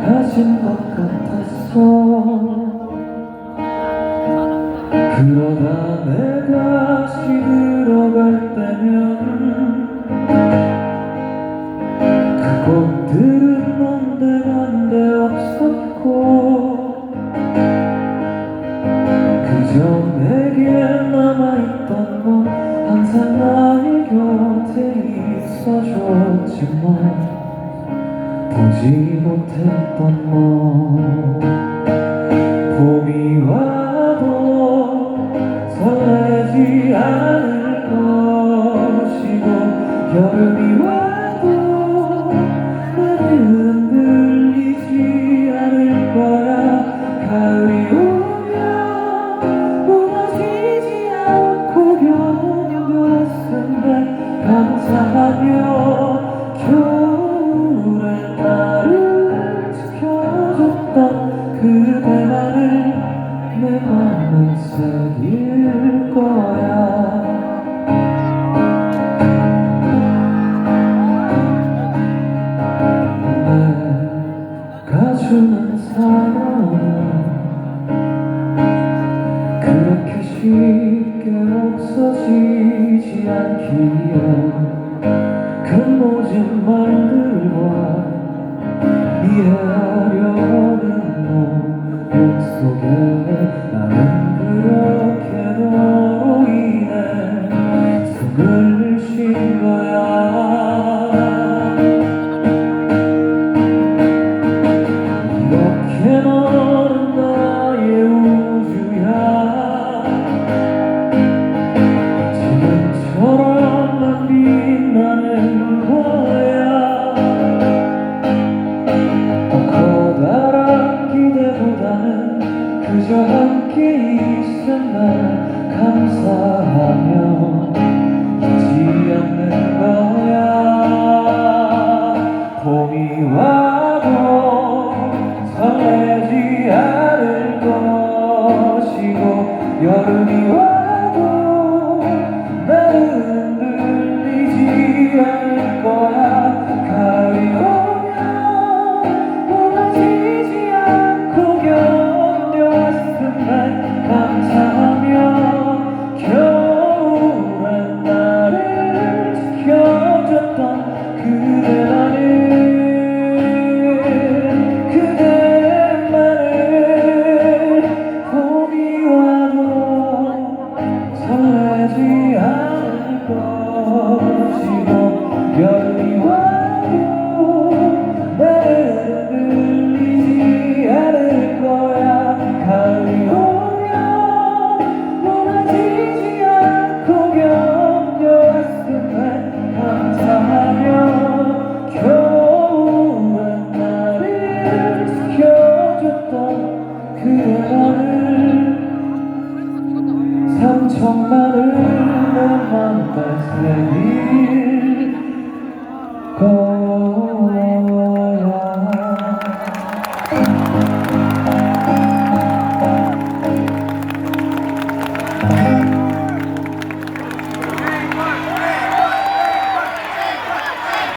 가진 것 같았어. 그러다 내가 시들어갈 때면 그 꽃들은 뭔데만데 없었고 그저 내게 남아있던 건 항상 나의 곁에 있어줬지만 보지 못했던 너 봄이 와도 설레지 않을 것이고 여름이 와도 새길 거야. 내가 주는 사랑은 그렇게 쉽게 없어지지 않기에 그 모든 말들과 함께 날 감사하며 여름이 와도 나를 흔들리지 거야. 가을이 오면 무너지지 않고 견뎌왔음에 감사하며 겨울엔 나를 지켜줬던 그대만을. 삼천만을 내 맘에 새길 Oh.